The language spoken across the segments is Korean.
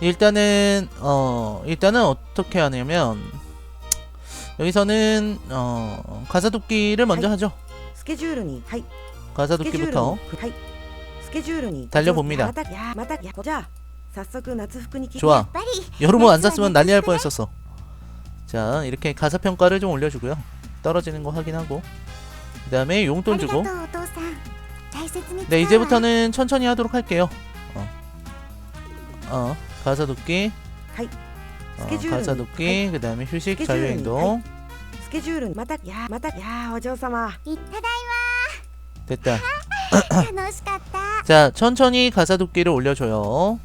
일단은 어 일단은 어떻게 하냐면 여기서는 어 가사 돕기를 먼저 하죠. 스케줄이 가사 돕기부터. 달려봅니다. 좋아. 여름옷 안 샀으면 난리 날 뻔했었어. 자 이렇게 가사 평가를 좀 올려주고요. 떨어지는 거 확인하고. 그 다음에 용돈 주고. 네 이제부터는 천천히 하도록 할게요. 어. 어. 가사도끼 はいス 어, ケジュールに 가사도끼 그 다음에 휴식 스케줄은- 자유행동 スケジュールにまたやまたやお嬢様いっただ 됐다. いま楽しかった 자 천천히 가사도끼를 올려줘요.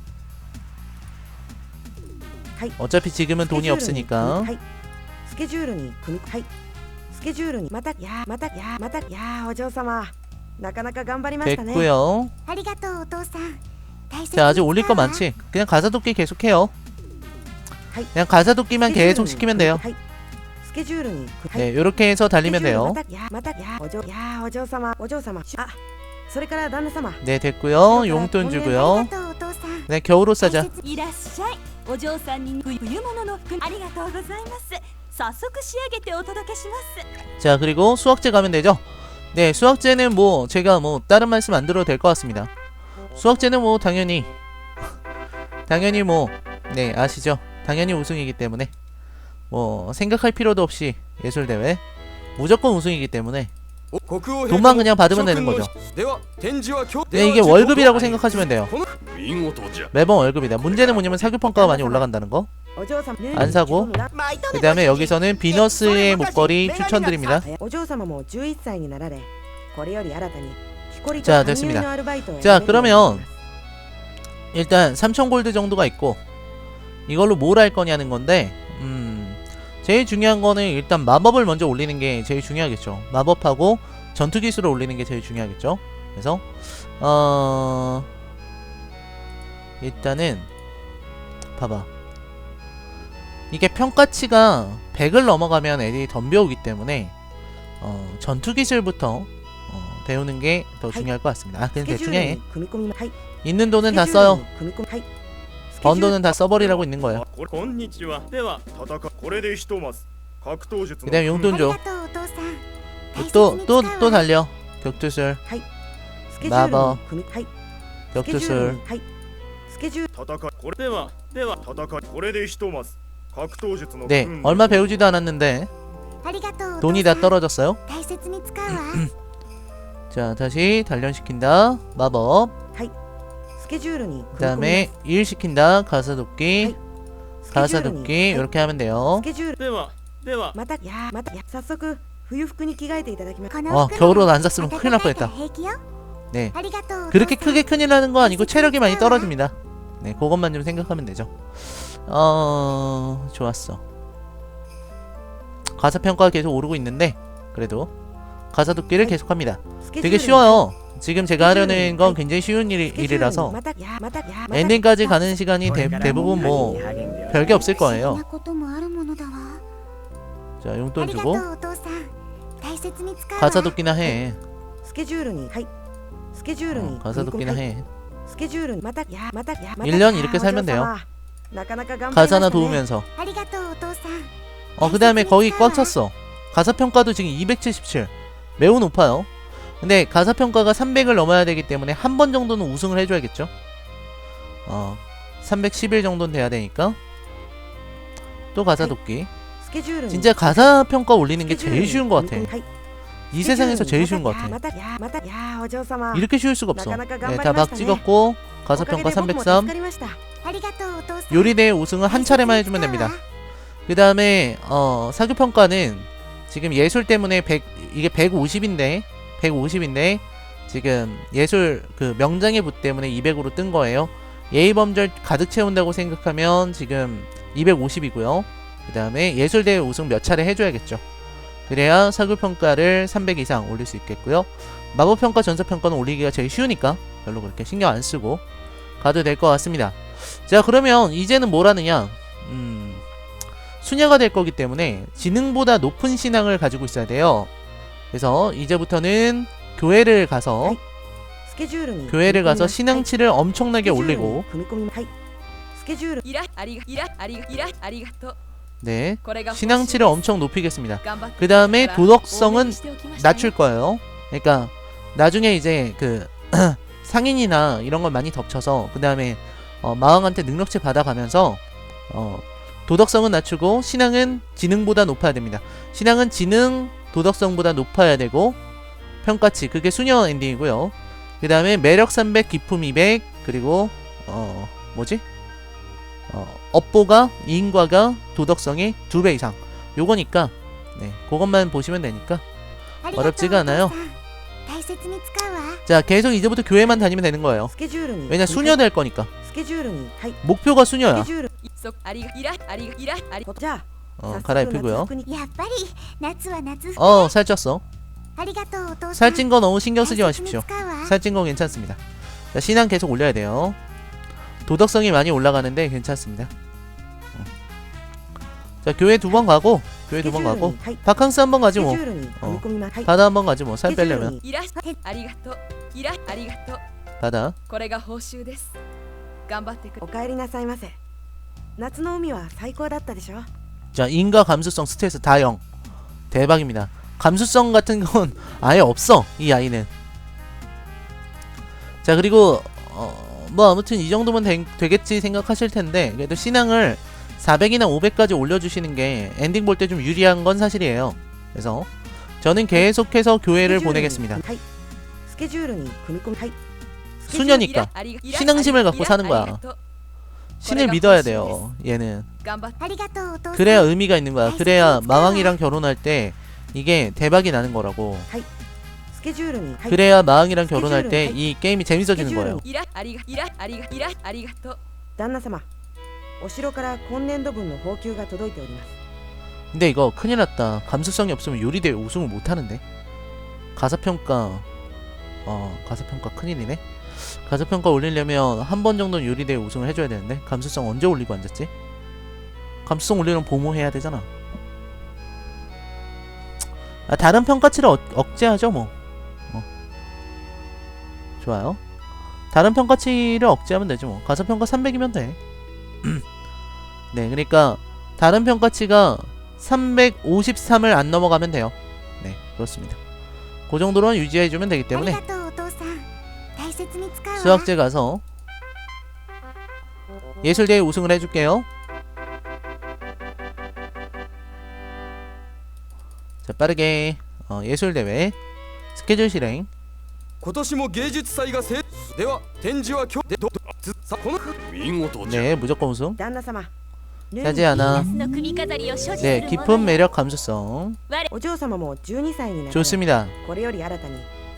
はい 어차피 지금은 スケ 돈이 ジュールに 없으니까 はいスケジュールに組みはいスケジュールにまたやまたやまたやお嬢様なかなか頑張りましたね 됐고요. ありがとうお父さん大切に 자 아직 올릴 거 많지? 그냥 가사도끼 계속해요. 그냥 가사도끼만 계속 시키면 돼요. 네 요렇게 해서 달리면 돼요. 네 됐고요. 용돈 주고요. 네 겨울옷 사자. 자 그리고 수학제 가면 되죠? 네 수학제는 뭐 제가 뭐 다른 말씀 안 들어도 될 것 같습니다. 수학제는 뭐 당연히 당연히 뭐 네 아시죠? 당연히 우승이기 때문에 뭐 생각할 필요도 없이 예술대회 무조건 우승이기 때문에 돈만 그냥 받으면 되는 거죠. 네, 이게 월급이라고 생각하시면 돼요. 매번 월급이다. 문제는 뭐냐면 사교 평가가 많이 올라간다는 거. 안 사고. 그 다음에 여기서는 비너스의 목걸이 추천드립니다. 자 됐습니다. 자 그러면 일단 3000골드 정도가 있고 이걸로 뭘 할 거냐는 건데 음 제일 중요한 거는 일단 마법을 먼저 올리는 게 제일 중요하겠죠. 마법하고 전투기술을 올리는 게 제일 중요하겠죠. 그래서 어 일단은 봐봐. 이게 평가치가 100을 넘어가면 애들이 덤벼오기 때문에 어, 전투기술부터 배우는 게 더 중요할 것 같습니다. 아, 그냥 대충 해. 있는 돈은 다 써요. 번 돈은 다 써버리라고 있는 거예요. 그 다음 용돈 줘. 또, 또, 또 달려. 격투술. 마법. 격투술. 네, 얼마 배우지도 않았는데 돈이 다 떨어졌어요. 자 다시 단련시킨다 마법 スケジュールに 그 組み込み 다음에 일 시킨다 가사도끼 スケジュールに 가사도끼 はい 이렇게 하면 ス 돼요 ケジュールではではまたやまたや早速冬服に着替えていただきますこ 어 の服 겨울옷 안 샀으면 暖 큰일 날 かいか 뻔했다 ら平気よ 네 ありがとうお父 그렇게 さん 크게 큰일 나는 거 아니고 체력이 많이 떨어집니다 네 그것만 좀 생각하면 되죠 어 좋았어 가사평가가 계속 오르고 있는데 그래도 가사 돕기를 계속합니다. 되게 쉬워요. 지금 제가 하려는 건 굉장히 쉬운 일, 일이라서 엔딩까지 가는 시간이 대, 대부분 뭐 별게 없을 거예요. 자 용돈 주고 가사 돕기나 해. 어, 가사 돕기나 해. 1년 이렇게 살면 돼요. 가사나 도우면서. 어, 그 다음에 거기 꽉 찼어. 가사 평가도 지금 277. 매우 높아요. 근데 가사평가가 300을 넘어야 되기 때문에 한 번 정도는 우승을 해줘야겠죠. 어, 311 정도는 돼야 되니까. 또 가사 돕기. 진짜 가사 평가 올리는 게 제일 쉬운 것 같아. 이 세상에서 제일 쉬운 것 같아. 이렇게 쉬울 수가 없어. 네, 다막 찍었고 가사 평가 303. 요리대회 우승은 한 차례만 해주면 됩니다. 그 다음에 어, 사교 평가는 지금 예술 때문에 100 이게 150인데 150인데 지금 예술 그 명장의 부 때문에 200으로 뜬 거예요. 예의 범절 가득 채운다고 생각하면 지금 250이고요. 그 다음에 예술대회 우승 몇 차례 해줘야겠죠. 그래야 사교평가를 300 이상 올릴 수 있겠고요. 마법평가 전사평가는 올리기가 제일 쉬우니까 별로 그렇게 신경 안 쓰고 가도 될 것 같습니다. 자 그러면 이제는 뭘 하느냐? 음 수녀가 될 거기 때문에 지능보다 높은 신앙을 가지고 있어야 돼요. 그래서 이제부터는 교회를 가서 교회를 가서 신앙치를 엄청나게 올리고 네 신앙치를 엄청 높이겠습니다. 그 다음에 도덕성은 낮출 거예요. 그러니까 나중에 이제 그 상인이나 이런 걸 많이 덮쳐서 그 다음에 어, 마왕한테 능력치 받아가면서 어, 도덕성은 낮추고 신앙은 지능보다 높아야 됩니다. 신앙은 지능, 도덕성보다 높아야 되고 평가치 그게 수녀 엔딩이고요. 그 다음에 매력 300, 기품 200 그리고 어 뭐지? 어, 업보가 인과가 도덕성이 두 배 이상 요거니까 네 그것만 보시면 되니까 어렵지가 않아요. 자 계속 이제부터 교회만 다니면 되는 거예요. 왜냐 수녀 될 거니까. 목표가 수녀야. 어 갈아입히고요. 어 살쪘어. 살찐 거 너무 신경 쓰지 마십시오. 살찐 거 괜찮습니다. 자, 신앙 계속 올려야 돼요. 도덕성이 많이 올라가는데 괜찮습니다. 자 교회 두 번 가고 교회 두 번 가고 바캉스 한 번 가지 뭐. 어. 바다 한 번 가지 뭐 살 빼려면. 바다. 자 인과 감수성 스트레스 다영. 대박입니다. 감수성 같은 건 아예 없어 이 아이는. 자 그리고 어, 뭐 아무튼 이 정도면 되, 겠지 생각하실 텐데 그래도 신앙을 400이나 500까지 올려주시는 게 엔딩 볼 때 좀 유리한 건 사실이에요. 그래서 저는 계속해서 교회를 보내겠습니다. 수녀니까 신앙심을 갖고 사는 거야. 신을 믿어야 돼요. 얘는 그래야 의미가 있는 거야. 그래야 마왕이랑 결혼할 때 이게 대박이 나는 거라고. 그래야 마왕이랑 결혼할 때 이 게임이 재밌어지는 거예요. お城から今年度分の報給が届いております 근데 이거 큰일 났다 감수성이 없으면 요리대회 우승을 못하는데 가사평가 어 가사평가 큰일이네 가사평가 올리려면 한 번 정도는 요리대회 우승을 해줘야 되는데 감수성 언제 올리고 앉았지? 감수성 올리면 보모해야 되잖아 아 다른 평가치를 억, 억제하죠 뭐 어. 좋아요 다른 평가치를 억제하면 되죠 뭐 가사평가 300이면 돼 네, 그러니까 다른 평가치가 353을 안 넘어가면 돼요. 네, 그렇습니다. 그 정도로는 유지해주면 되기 あり 때문에 がとうお父さん大切に使うわ 수학제 가서 예술대회 우승을 해줄게요. 자, 빠르게 어, 예술대회 스케줄 실행 今年も芸術祭がせでは展示は今日でどつさこの見事じゃ 네, 무조건 우승 旦那様ルー하지 않아 の首飾りを所持す 네, る 깊은 매력 감수성 お嬢様も12歳になり 좋습니다. これより新たに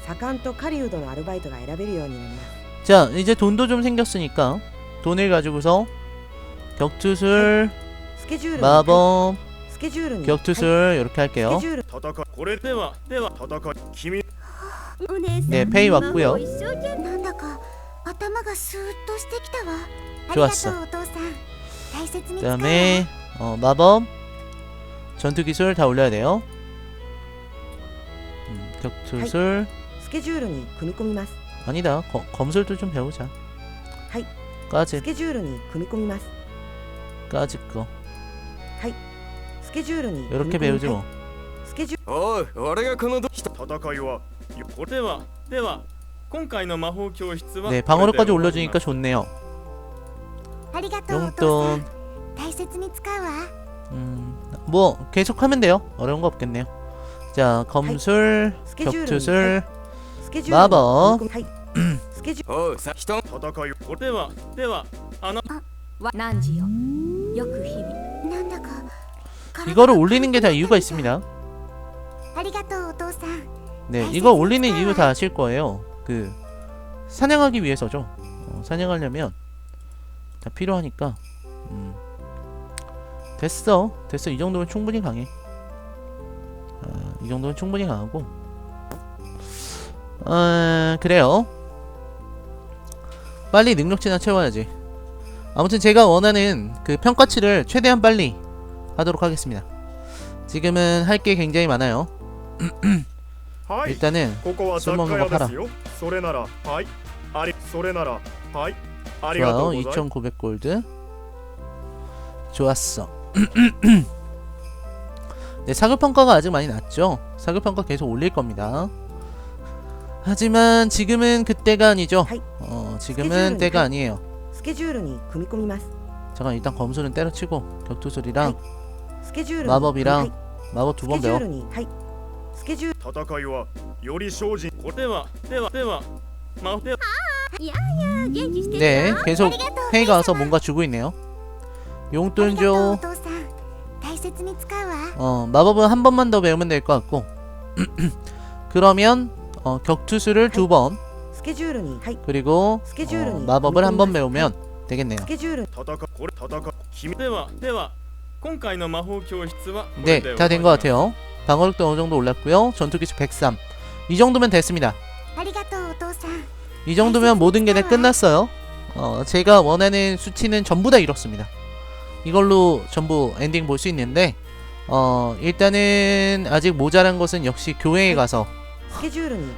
左官と狩人のアルバイトが選べるようになります 자, 이제 돈도 좀 생겼으니까 돈을 가지고서 격투술, スケジュールに 마법, スケジュールにはい 격투술 이렇게 スケ 할게요. ジュール戦いこれではでは戦い君お姉さん 네, 페이 왔고요. 一生懸命なんだか頭がスーッとしてきたわありが 좋았어 とうお父さん大切に使うわ 그 다음에 어, 마법 전투 기술 다 올려야 돼요. 음, 격투술. 아니다 거, 검술도 좀 배우자. 까지 까지 거. 이렇게 배우지 뭐おい俺がこの戦いはではでは今回の魔法教室は 네, 방어력까지 올려주니까 좋네요. 용돈. 大切に使うわ 음, 뭐 계속 하면 돼요. 어려운 거 없겠네요. 자, 검술, スケジュールに 격투술, スケジュールに마법. 組み込みはいスケジュおうさ人戦いをこれではではあなは何時よよく日々なんだか体が 이거를 올리는 게 다 이유가 있습니다. ありがとうお父さん 네, 이거 올리는 이유 다 아실 거예요. 그 사냥하기 위해서죠. 어, 사냥하려면 다 필요하니까. 음. 됐어. 됐어. 이 정도면 충분히 강해. 아, 이 정도면 충분히 강하고. 아, 그래요. 빨리 능력치나 채워야지. 아무튼 제가 원하는 그 평가치를 최대한 빨리 하도록 하겠습니다. 지금은 할 게 굉장히 많아요. 일단은 술 먹는 거 팔아. 좋아요. 2900골드. 좋았어. 네, 사교평가가 아직 많이 낮죠. 사교평가 계속 올릴 겁니다. 하지만 지금은 그때가 아니죠. 어, 지금은 때가 아니에요. 잠깐 일단 검수는 때려치고 격투술이랑 마법이랑 마법 두 번 배워. 스케줄. 요리 쇼진. 네, 계속 회의가 와서 뭔가 주고 있네요. 용돈 줘. 어, 마법은 한 번만 더 배우면 될 것 같고 그러면 어, 격투수를 두 번 그리고 어, 마법을 한 번 배우면 되겠네요. 네, 네 다 된 것 같아요. 방어력도 어느 정도 올랐고요. 전투기수 103. 이 정도면 됐습니다. 이 정도면 모든 게 다 끝났어요. 어, 제가 원하는 수치는 전부 다 이렇습니다. 이걸로 전부 엔딩 볼 수 있는데 어, 일단은 아직 모자란 것은 역시 교회에 가서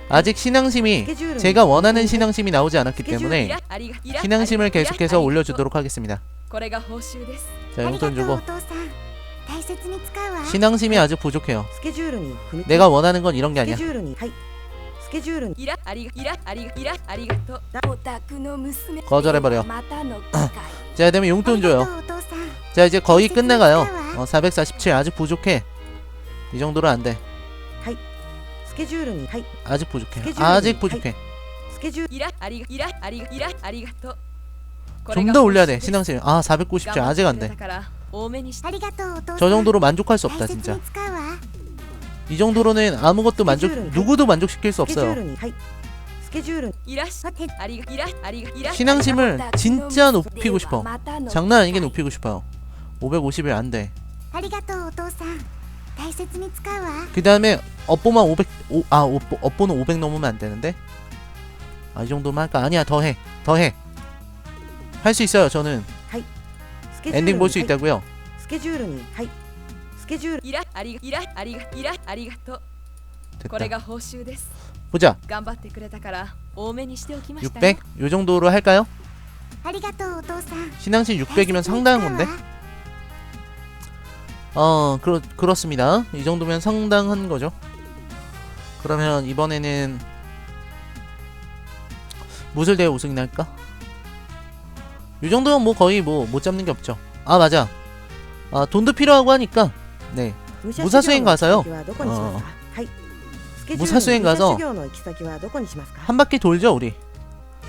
아직 신앙심이 제가 원하는 신앙심이 나오지 않았기 때문에 신앙심을 계속해서 올려주도록 하겠습니다. 자, 용돈 주고. 신앙심이 아주 부족해요. 내가 원하는 건 이런 게 아니야. 거절해버려. 자, 그다음에 용돈 줘요. 자, 이제 거의 끝나가요. 어, 447 아직 부족해. 이 정도로 안 돼. 아직 부족해. 아직 부족해. 좀 더 올려야 돼. 신앙생. 아, 497 아직 안 돼. 저 정도로 만족할 수 없다, 진짜. 이 정도로는 아무것도 만족 누구도 만족시킬 수 없어요. 신앙심을 진짜 높이고 싶어. 장난 아니게 높이고 싶어요. 550일 안 돼. ありがとうお父さん大切に使うわ그 다음에 업보만 500, 오, 아, 업보, 업보는 500 넘으면 안 되는데? 아, 이 정도만 할까? 아니야, 더 해. 더 해. 할 수 있어요, 저는. 엔딩 볼 수 있다고요. スケジュールにはいスケジュールイラありがイラありがイラありがとうこれ 됐다. が報酬です 보자. 頑張ってくれたから多めにしておきましたよ 600? 요 정도로 할까요? ありがとうお父さん 신앙신 600이면 상당한 건데? 어, 그렇, 그렇습니다. 이 정도면 상당한 거죠. 그러면 이번에는 무술대회 우승이 날까? 이 정도면 뭐 거의 뭐 못 잡는 게 없죠. 아, 맞아. 아, 돈도 필요하고 하니까 네. 武 무사수행 가서요. はどこにしますかはいスケジュールに 무사수행 가서 武者修行の行き先はどこにしますか 한 바퀴 돌죠, 우리.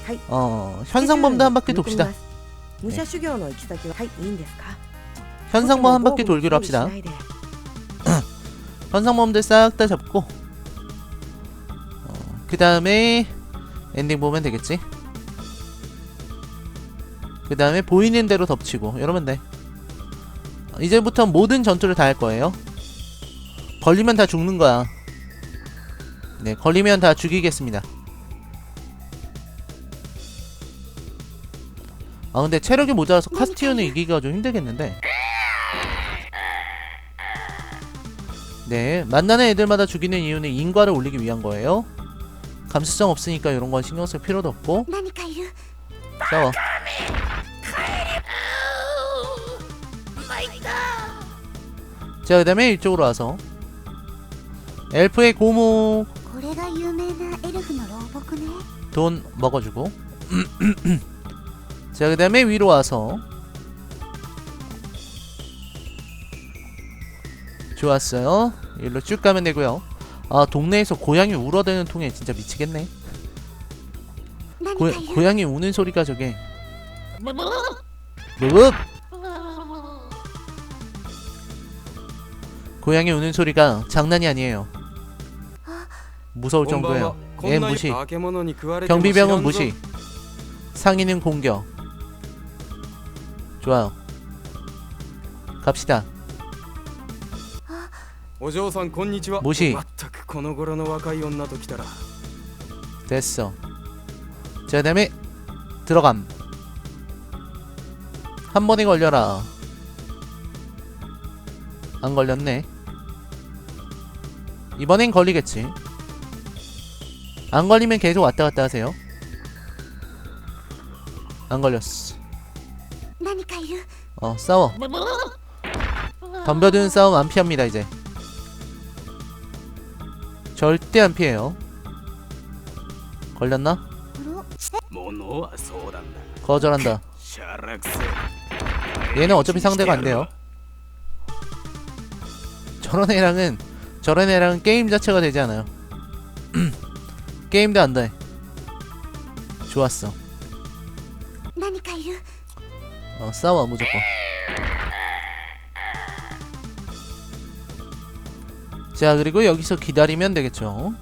하이. 어, 현상범도 한 바퀴 スケジュール 돕시다. に組み込みます武者修行の行き先ははいいいんですか 현상범 한 바퀴 어, 돌기로 어, 합시다. 어, 현상범들 싹 다 잡고 어, 그 다음에 엔딩 보면 되겠지. 그 다음에 보이는 대로 덮치고 이러면 돼. 이제부터 모든 전투를 다 할 거예요. 걸리면 다 죽는 거야. 네, 걸리면 다 죽이겠습니다. 아 근데 체력이 모자라서 카스티오는 이기기가 좀 힘들겠는데 네, 만나는 애들마다 죽이는 이유는 인과를 올리기 위한 거예요. 감수성 없으니까 이런 건 신경 쓸 필요도 없고. 싸워. 자, 그다음에 이쪽으로 와서 엘프의 고모. 돈 먹어주고. 자, 그다음에 위로 와서 좋았어요. 일로 쭉 가면 되고요. 아 동네에서 고양이 울어대는 통에 진짜 미치겠네. 고, 고양이 우는 소리가 저게. 무브 고양이 우는 소리가 장난이 아니에요. 무서울 정도예요. 얘 무시. 경비병은 무시. 상인은 공격. 좋아요. 갑시다. お嬢さんこんにちは無視まったくこの頃の若い女ときたら 됐어 자 그다음에 들어감 한 번에 걸려라 안 걸렸네 이번엔 걸리겠지 안 걸리면 계속 왔다 갔다 하세요 안 걸렸어 何かいる 어 싸워 덤벼드는 싸움 안 피합니다 이제 절대 안 피해요. 걸렸나? 거절한다. 얘는 어차피 상대가 안 돼요. 저런 애랑은 저런 애랑은 게임 자체가 되지 않아요. 게임도 안 돼. 좋았어. 어, 싸워 무조건. 자 그리고 여기서 기다리면 되겠죠.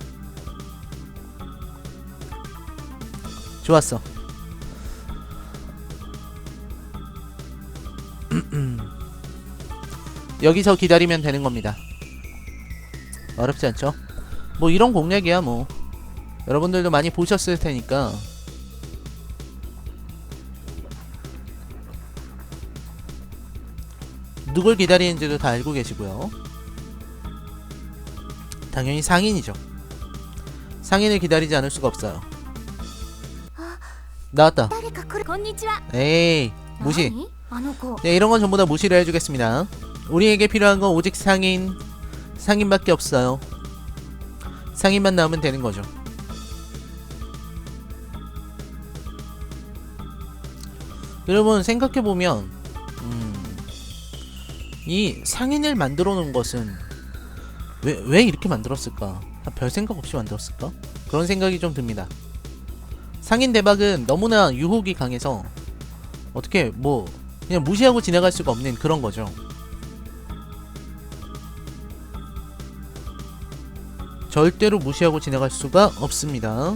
좋았어. 여기서 기다리면 되는 겁니다. 어렵지 않죠? 뭐 이런 공략이야 뭐. 여러분들도 많이 보셨을 테니까. 누굴 기다리는지도 다 알고 계시고요. 당연히 상인이죠. 상인을 기다리지 않을 수가 없어요. 나왔다. 에이, 무시. 네, 이런 건 전부 다 무시를 해주겠습니다. 우리에게 필요한 건 오직 상인, 상인밖에 없어요. 상인만 나오면 되는 거죠. 여러분 생각해 보면 음, 이 상인을 만들어 놓은 것은 왜 왜 이렇게 만들었을까? 아, 별 생각 없이 만들었을까? 그런 생각이 좀 듭니다. 상인 대박은 너무나 유혹이 강해서 어떻게 뭐 그냥 무시하고 지나갈 수가 없는 그런 거죠. 절대로 무시하고 지나갈 수가 없습니다.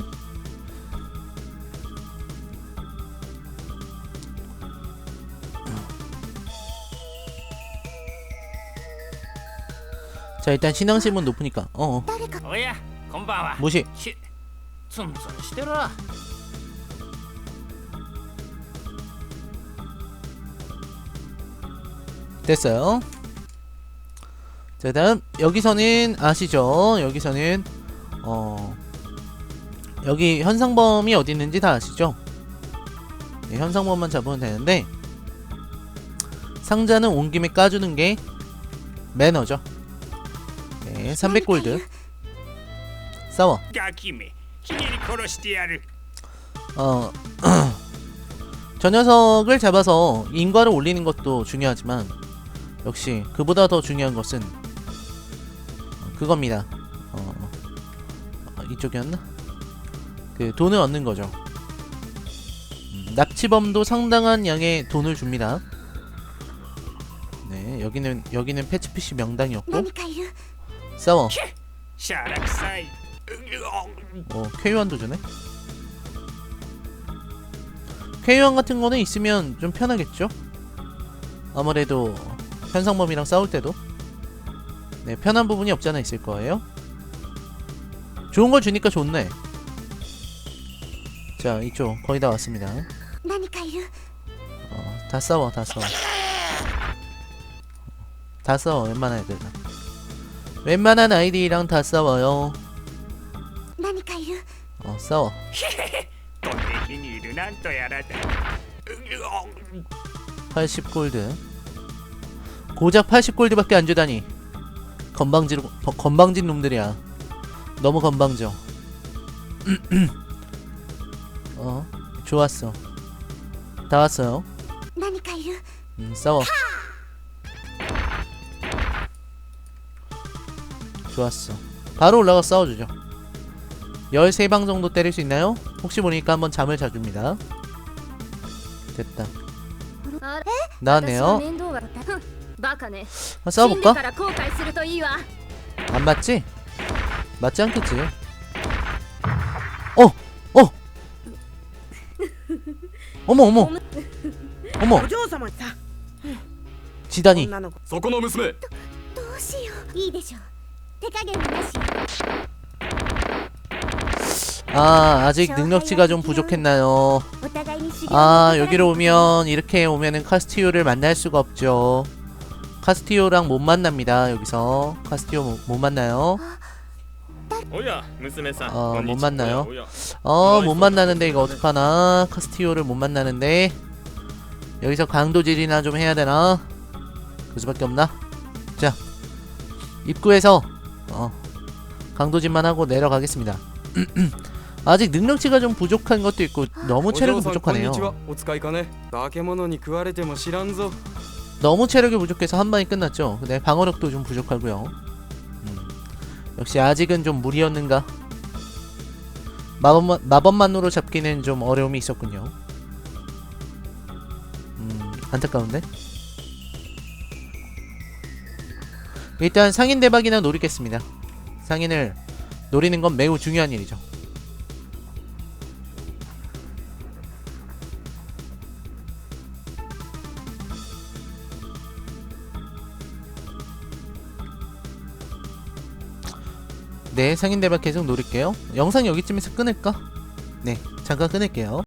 자 일단 신앙심은 높으니까 어, 어 誰かおやこんばんは 무시 しツンツンしてる 됐어요. 자 다음 여기서는 아시죠? 여기서는 어 여기 현상범이 어디 있는지 다 아시죠? 네, 현상범만 잡으면 되는데 상자는 온 김에 까주는 게 매너죠. 300골드. 싸워. 어, 저 녀석을 잡아서 인과를 올리는 것도 중요하지만 역시 그보다 더 중요한 것은 어, 그겁니다. 어, 어, 이쪽이었나? 그 돈을 얻는 거죠. 음, 납치범도 상당한 양의 돈을 줍니다. 네, 여기는 여기는 패치피시 명당이었고. 싸워. 어 K1도 주네 K1 같은 거는 있으면 좀 편하겠죠? 아무래도 현상범이랑 싸울 때도. 네 편한 부분이 없잖아 있을 거예요. 좋은 걸 주니까 좋네. 자 이쪽 거의 다 왔습니다. 어, 다 싸워 다 싸워. 다 싸워 웬만한 애들은 웬만한 아이디랑 다 싸워요. 어, 싸워. 80골드. 고작 80골드밖에 안 주다니. 건방진 건방진 놈들이야. 너무 건방져. 어, 좋았어. 다 왔어요. 음, 싸워. 좋았어 바로 올라가 싸워주죠 13방 정도 때릴 수 있나요? 혹시 모르니까 한번 잠을 자줍니다 됐다 あ 나왔네요 面倒はふんバカね 한 死んで 싸워볼까? から後悔するといいわ 안 맞지? 맞지 않겠지? 어! 어! 어머 어머 어머 お嬢様にさ 지다니 女の子そこの娘どうしよういいでしょ 手加減はなし 아 아직 능력치가 좀 부족했나요 お互いに修行 아 여기로 오면 이렇게 오면은 카스티오를 만날 수가 없죠 카스티오랑 못 만납니다 여기서 카스티오 못, 못 만나요 おや娘さんあーこんにちはもう만나요 おや 어 못 만나는데 이거 어떡하나 카스티오를 못 만나는데 여기서 강도질이나 좀 해야 되나? 그 수밖에 없나? 자, 입구에서 어. 강도진만 하고 내려가겠습니다. 아직 능력치가 좀 부족한 것도 있고 너무 체력이 부족하네요. 너무 체력이 부족해서 한 방이 끝났죠. 근데 방어력도 좀 부족하고요. 음. 역시 아직은 좀 무리였는가? 마법 마법만으로 잡기는 좀 어려움이 있었군요. 음, 안타까운데? 일단 상인 대박이나 노리겠습니다. 상인을 노리는 건 매우 중요한 일이죠. 네, 상인 대박 계속 노릴게요. 영상 여기쯤에서 끊을까? 네, 잠깐 끊을게요.